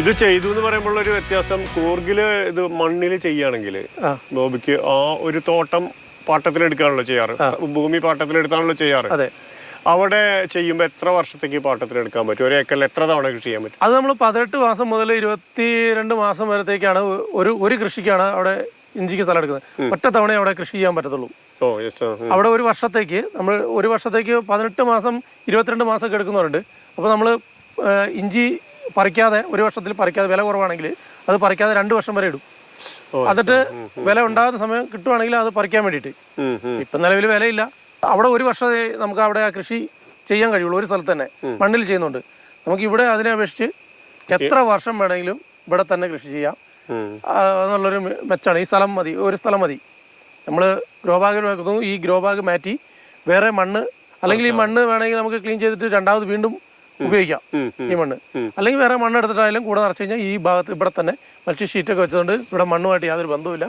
ഇത് ചെയ്തു എന്ന് പറയുമ്പോൾ ഒരു വ്യത്യാസം കൂർഗിൽ ഇത് മണ്ണിൽ ചെയ്യുകയാണെങ്കിൽ ഗോപിക്ക് ബോബിക്ക് ആ ഒരു തോട്ടം പാട്ടത്തിലെടുക്കാണല്ലോ ചെയ്യാറ്. ഭൂമി പാട്ടത്തിലെടുത്താണല്ലോ ചെയ്യാറ്. അതെ. അവിടെ ചെയ്യുമ്പോൾ എത്ര വർഷത്തേക്ക് പാട്ടത്തിലെടുക്കാൻ പറ്റും? ഒരു ഏക്കറിൽ എത്ര തവണ കൃഷി ചെയ്യാൻ പറ്റും? അത് നമ്മൾ പതിനെട്ട് മാസം മുതൽ ഇരുപത്തിരണ്ട് മാസം വരത്തേക്കാണ് ഒരു ഒരു കൃഷിക്കാണ് അവിടെ ഇഞ്ചിക്ക് സ്ഥലം എടുക്കുന്നത്. ഒറ്റ തവണ അവിടെ കൃഷി ചെയ്യാൻ പറ്റത്തുള്ളൂ. അവിടെ ഒരു വർഷത്തേക്ക് നമ്മൾ ഒരു വർഷത്തേക്ക് പതിനെട്ട് മാസം ഇരുപത്തിരണ്ട് മാസമൊക്കെ എടുക്കുന്നവരുണ്ട്. അപ്പോൾ നമ്മൾ ഇഞ്ചി പറിക്കാതെ ഒരു വർഷത്തിൽ പറിക്കാതെ വില കുറവാണെങ്കിൽ അത് പറിക്കാതെ രണ്ട് വർഷം വരെ ഇടും. എന്നിട്ട് വില ഉണ്ടാകുന്ന സമയം കിട്ടുവാണെങ്കിൽ അത് പറിക്കാൻ വേണ്ടിയിട്ട്. ഇപ്പം നിലവിൽ വിലയില്ല. അവിടെ ഒരു വർഷം നമുക്ക് അവിടെ ആ കൃഷി ചെയ്യാൻ കഴിയുള്ളൂ. ഒരു സ്ഥലത്ത് തന്നെ മണ്ണിൽ ചെയ്യുന്നുണ്ട്. നമുക്ക് ഇവിടെ അതിനെ അപേക്ഷിച്ച് എത്ര വർഷം വേണമെങ്കിലും ഇവിടെ തന്നെ കൃഷി ചെയ്യാം. എന്നുള്ളൊരു മെച്ചാണ്. ഈ സ്ഥലം മതി ഒരു സ്ഥലം മതി. നമ്മൾ ഗ്രോ ബാഗ് വെക്കുന്നു. ഈ ഗ്രോ ബാഗ് മാറ്റി വേറെ മണ്ണ് അല്ലെങ്കിൽ ഈ മണ്ണ് വേണമെങ്കിൽ നമുക്ക് ക്ലീൻ ചെയ്തിട്ട് രണ്ടാമത് വീണ്ടും ഉപയോഗിക്കാം. ഈ മണ്ണ്. അല്ലെങ്കിൽ വേറെ മണ്ണ് എടുത്തിട്ടായാലും കൂടെ നിറച്ച് കഴിഞ്ഞാൽ ഈ ഭാഗത്ത് ഇവിടെ തന്നെ മത്സ്യ ഷീറ്റൊക്കെ വെച്ചതുകൊണ്ട് ഇവിടെ മണ്ണുമായിട്ട് യാതൊരു ബന്ധവുമില്ല.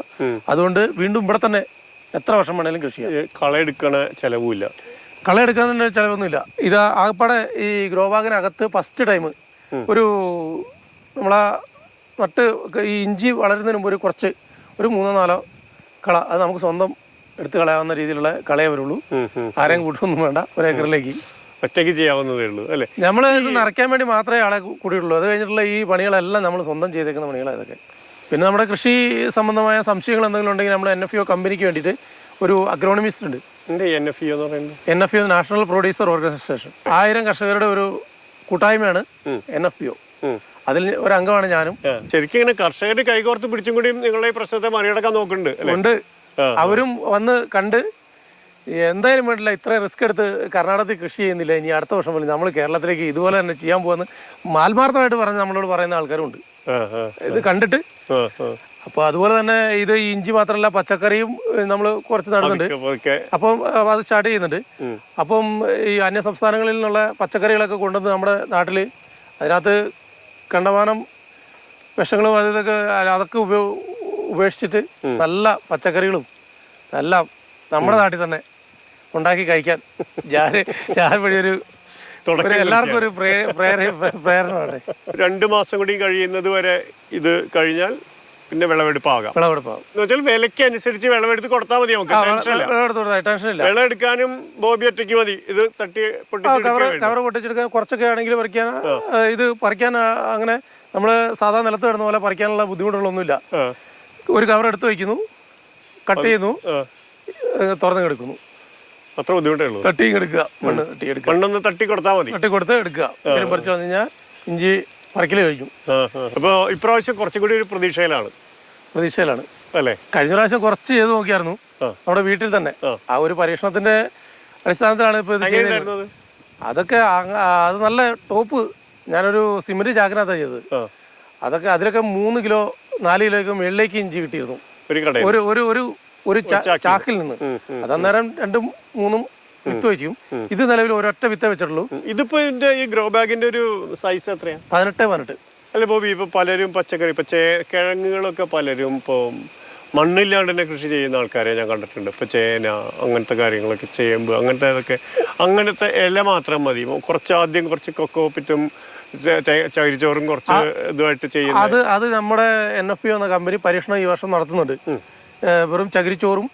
അതുകൊണ്ട് വീണ്ടും ഇവിടെ തന്നെ എത്ര വർഷം വേണേലും കൃഷി ചെയ്യാം. കളയെടുക്കണ ചെലവുമില്ല. കളയെടുക്കാൻ ചിലവൊന്നുമില്ല. ഇത് ആകപ്പാടെ ഈ ഗ്രോ ബാഗിനകത്ത് ഫസ്റ്റ് ടൈം ഒരു നമ്മളാ നട്ട് ഈ ഇഞ്ചി വളരുന്നതിന് മുമ്പ് ഒരു കുറച്ച് ഒരു മൂന്നോ നാലോ കള അത് നമുക്ക് സ്വന്തം എടുത്ത് കളയാവുന്ന രീതിയിലുള്ള കളയേ വരുള്ളൂ. ആരെയും കൂട്ടൊന്നും വേണ്ട. ഒരു ഏക്കറിലേക്ക് ഒറ്റയ്ക്ക് ചെയ്യാവുന്നതേ ഉള്ളൂ അല്ലേ? നമ്മൾ ഇത് നിറയ്ക്കാൻ വേണ്ടി മാത്രമേ ആളെ കൂടിയുള്ളൂ. അത് കഴിഞ്ഞിട്ടുള്ള ഈ പണികളെല്ലാം നമ്മൾ സ്വന്തം ചെയ്തേക്കുന്ന പണികളാണ് ഇതൊക്കെ. പിന്നെ നമ്മുടെ കൃഷി സംബന്ധമായ സംശയങ്ങൾ എന്തെങ്കിലും ഉണ്ടെങ്കിൽ നമ്മൾ എൻ എഫ് ഒ കമ്പനിക്ക് വേണ്ടിയിട്ട് ഒരു അഗ്രോണമിസ്റ്റ് ഉണ്ട്. എൻ എഫ് എന്ന് പറയുന്നത്? N F O national producer organisation ആയിരം കർഷകരുടെ ഒരു കൂട്ടായ്മയാണ് എൻ എഫ് പി ഒ അതിൽ ഒരു അംഗമാണ് ഞാനും. ശരിക്കും ഇങ്ങനെ കർഷകർ കൈകോർത്ത് പിടിച്ചും കൂടിയും നിങ്ങളെ പ്രശ്നത്തെ മറികടക്കാൻ നോക്കുന്നുണ്ട് ഉണ്ട്. അവരും വന്ന് കണ്ട് എന്തായാലും വേണ്ടില്ല ഇത്രയും റിസ്ക് എടുത്ത് കർണാടകത്തിൽ കൃഷി ചെയ്യുന്നില്ല? ഇനി അടുത്ത വർഷം പോലും നമ്മൾ കേരളത്തിലേക്ക് ഇതുപോലെ തന്നെ ചെയ്യാൻ പോകുന്ന മാൽമാർത്ഥമായിട്ട് പറഞ്ഞ് നമ്മളോട് പറയുന്ന ആൾക്കാരുണ്ട് ഇത് കണ്ടിട്ട്. അപ്പൊ. അപ്പോൾ അതുപോലെ തന്നെ ഇത് ഇഞ്ചി മാത്രമല്ല പച്ചക്കറിയും നമ്മൾ കുറച്ച് നടന്നുണ്ട്. അപ്പം അത് സ്റ്റാർട്ട് ചെയ്യുന്നുണ്ട്. അപ്പം ഈ അന്യ സംസ്ഥാനങ്ങളിൽ നിന്നുള്ള പച്ചക്കറികളൊക്കെ കൊണ്ടുവന്ന് നമ്മുടെ നാട്ടിൽ അതിനകത്ത് കണ്ടമാനം വിഷങ്ങളും അത് ഇതൊക്കെ അതൊക്കെ ഉപയോ ഉപേക്ഷിച്ചിട്ട് നല്ല പച്ചക്കറികളും എല്ലാം നമ്മുടെ നാട്ടിൽ തന്നെ ഉണ്ടാക്കി കഴിക്കാൻ ഞാൻ ഞാൻ വഴി ഒരു എല്ലാവർക്കും ഒരു പ്രേ- പ്രേര- പ്രേരണ രണ്ട് മാസം കൂടി കഴിയുന്നത് വരെ ഇത് കഴിഞ്ഞാൽ പിന്നെ വിളവെടുപ്പാകാം. വിളവെടുപ്പാകും. എന്ന് വെച്ചാൽ വിലയ്ക്ക് അനുസരിച്ച് വിളവെടുത്ത് കൊടുത്താൽ മതി നമുക്ക്. ടെൻഷനില്ല വിളവെടുത്തോടെ ടെൻഷനില്ല വിള എടുക്കാനും ബോബി ഒറ്റയ്ക്ക് മതി. ഇത് തട്ടി കവർ പൊട്ടിച്ചെടുക്കാൻ കുറച്ചൊക്കെ ആണെങ്കിൽ പറിക്കാൻ ഇത് പറിക്കാൻ അങ്ങനെ നമ്മൾ സാധാ നിലത്ത് കിടന്ന പോലെ പറിക്കാനുള്ള ബുദ്ധിമുട്ടുകളൊന്നുമില്ല. ഒരു കവർ എടുത്ത് വയ്ക്കുന്നു കട്ട് ചെയ്യുന്നു തുറന്നു കിടക്കുന്നു അത്ര ബുദ്ധിമുട്ടേ ഉള്ളൂ. തട്ടിയും എടുക്കുക മണ്ണ് തട്ടി എടുക്കുക. മണ്ണൊന്ന് തട്ടി കൊടുത്താൽ മതി. തട്ടി കൊടുത്ത് എടുക്കുക. ഇതിലും പറിച്ചു വന്നു കഴിഞ്ഞാൽ ഇഞ്ചി പറക്കൽ കഴിക്കും. അപ്പോൾ ഇപ്രാവശ്യം കുറച്ചും കൂടി ഒരു പ്രതീക്ഷയിലാണ്. പ്രതീക്ഷയിലാണ്. അല്ലേ? കഴിഞ്ഞ പ്രാവശ്യം കുറച്ച് ചെയ്ത് നോക്കിയായിരുന്നു. നമ്മുടെ വീട്ടിൽ തന്നെ. ആ. ഒരു പരീക്ഷണത്തിന്റെ അടിസ്ഥാനത്തിലാണ് ഇപ്പോൾ ഇത് ചെയ്തത്. അതൊക്കെ അത് നല്ല ടോപ്പ്. ഞാനൊരു സിമന്റ് ചാക്കിനകത്താണ് ചെയ്തത്. അതൊക്കെ അതിലൊക്കെ മൂന്ന് കിലോ നാല് കിലോയ്ക്ക് മുകളിലേക്ക് ഇഞ്ചി കിട്ടിയിരുന്നു. ഒരു ഒരു ഒരു ഒരു ചാക്കിൽ. നിന്ന്. അതന്നേരം രണ്ടും മൂന്നും വിത്ത് വെച്ചും ഇത് നിലവിൽ ഒരൊറ്റ വിത്ത് വെച്ചിട്ടുള്ളൂ. ഇതിപ്പോ ഇതിന്റെ ഈ ഗ്രോ ബാഗിന്റെ ഒരു സൈസ് എത്രയാ? പതിനെട്ട് പതിനെട്ട്. അല്ല ബോബി ഇപ്പൊ പലരും പച്ചക്കറി ഇപ്പൊ കിഴങ്ങുകളൊക്കെ പലരും ഇപ്പൊ മണ്ണില്ലാണ്ട് തന്നെ കൃഷി ചെയ്യുന്ന ആൾക്കാരെ ഞാൻ കണ്ടിട്ടുണ്ട്. ഇപ്പൊ ചേന അങ്ങനത്തെ കാര്യങ്ങളൊക്കെ ചേമ്പ് അങ്ങനത്തെ ഇതൊക്കെ. അങ്ങനത്തെ ഇല മാത്രം മതി. കുറച്ച് ആദ്യം കുറച്ച് കൊക്കോപ്പിറ്റും ചകിരിച്ചോറും കുറച്ച് ഇതുമായിട്ട് ചെയ്യുന്നു അത് അത് നമ്മുടെ എൻ എഫ് പി എന്ന കമ്പനി പരീക്ഷണം ഈ വർഷം നടത്തുന്നുണ്ട്. വെറും ചകിരിച്ചോറും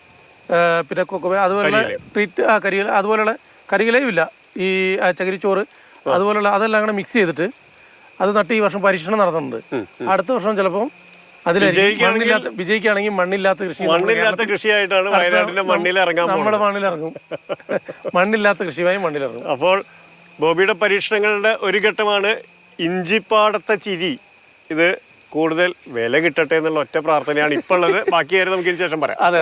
പിന്നെ കൊക്കോ അതുപോലെ ട്രീറ്റ് ആ കരിയില അതുപോലുള്ള കരിയിലയും ഇല്ല. ഈ ചകിരിച്ചോറ് അതുപോലുള്ള അതെല്ലാം കൂടെ മിക്സ് ചെയ്തിട്ട് അത് നട്ട് ഈ വർഷം പരീക്ഷണം നടത്തുന്നുണ്ട്. അടുത്ത വർഷം ചിലപ്പോൾ അതിൽ മണ്ണില്ലാത്ത വിജയിക്കുകയാണെങ്കിൽ മണ്ണില്ലാത്ത കൃഷി മണ്ണില്ലാത്ത കൃഷിയായിട്ടാണ് വയനാട്ടിലെ മണ്ണിൽ ഇറങ്ങാൻ നമ്മുടെ മണ്ണിലിറങ്ങും മണ്ണില്ലാത്ത കൃഷിയുമായി മണ്ണിലിറങ്ങും അപ്പോൾ ബോബിയുടെ പരീക്ഷണങ്ങളുടെ ഒരു ഘട്ടമാണ് ഇഞ്ചിപ്പാടത്തെ ചിരി. ഇത് കൂടുതൽ വില കിട്ടട്ടെ എന്നുള്ള ഒറ്റ പ്രാർത്ഥനയാണ് ഇപ്പോൾ ഉള്ളത്. ബാക്കി കാര്യം നമുക്ക് ഇതിന് ശേഷം പറയാം. അതെ.